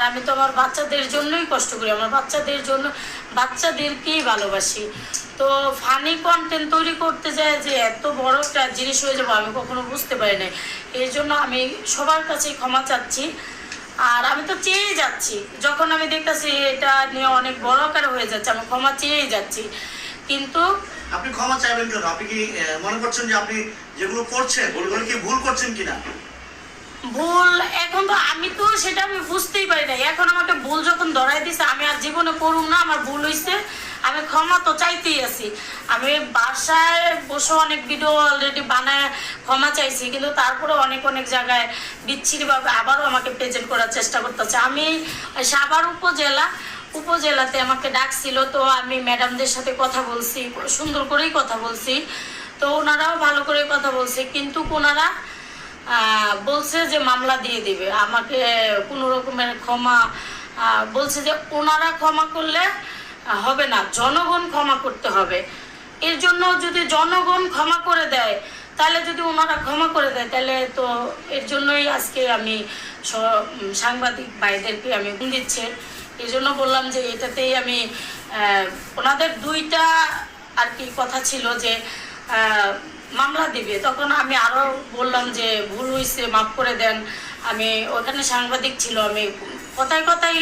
আর আমি তো আমার বাচ্চাদের জন্যই কষ্ট করি, আমার বাচ্চাদের জন্য, বাচ্চাদেরকেই ভালোবাসি। তো ফানি কন্টেন্ট তৈরি করতে যায় যে এত বড় একটা জিনিস হয়ে যাব, আমি কখনো বুঝতে পারি না এই জন্য আমি সবার কাছেই ক্ষমা চাচ্ছি। আর আমি তো চেয়েই যাচ্ছি, যখন আমি দেখতেছি এটা নিয়ে অনেক বড় আকার হয়ে যাচ্ছে, আমি ক্ষমা চেয়েই যাচ্ছি। কিন্তু আপনি ক্ষমা চাইবেন কেন? আপনি কি মনে করছেন যে আপনি যেগুলো করছেন, ওগুলো কি ভুল করছেন কিনা? ভুল, এখন তো আমি তো সেটা আমি বুঝতেই পারি না এখন আমাকে ভুল যখন ধরাই দিছে, আমি আর জীবনে করুম না, আমার ভুল হয়েছে আমি ক্ষমা তো চাইতেই আছি। আমি বাসায় বসে অনেক ভিডিও অলরেডি বানায় ক্ষমা চাইছি, কিন্তু তারপরে অনেক অনেক জায়গায় বিচ্ছিরিভাবে আবারও আমাকে প্রেজেন্ট করার চেষ্টা করতেছে। আমি সাভার উপজেলা, উপজেলাতে আমাকে ডাকছিল, তো আমি ম্যাডামদের সাথে কথা বলছি, সুন্দর করেই কথা বলছি। তো ওনারাও ভালো করে কথা বলছে, কিন্তু ওনারা বলছে যে মামলা দিয়ে দিবে। আমাকে কোনো রকমের ক্ষমা বলছে যে ওনারা ক্ষমা করলে হবে না, জনগণ ক্ষমা করতে হবে। এর জন্য যদি জনগণ ক্ষমা করে দেয়, তাহলে যদি ওনারা ক্ষমা করে দেয়, তাহলে তো এর জন্যই আজকে আমি সাংবাদিক ভাইদেরকে আমি দিচ্ছে। এই জন্য বললাম যে এটাতেই আমি ওনাদের দুইটা আর কি কথা ছিল যে মামলা দিবে। তখন আমি আরও বললাম যে ভুল হয়েছে মাফ করে দেন। আমি ওখানে সাংবাদিক ছিল আমি কথায় কথায়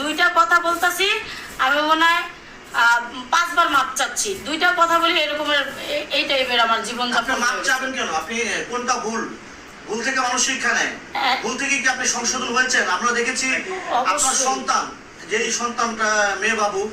দুইটা কথা বলতাছি আমি মনে হয় পাঁচবার মাপ চাচ্ছি। দুইটা কথা বলি এরকমের এই টাইপের আমার জীবন আপনি মাপ চাবেন কেন? আপনি কোনটা ভুল? ভুল থেকে মানুষ শিক্ষা নেয়। হ্যাঁ। ভুল থেকে কি আপনি সংশোধন হয়েছেন? আমরা দেখেছি আপনার সন্তান যে সন্তানটা মেয়ে বাবু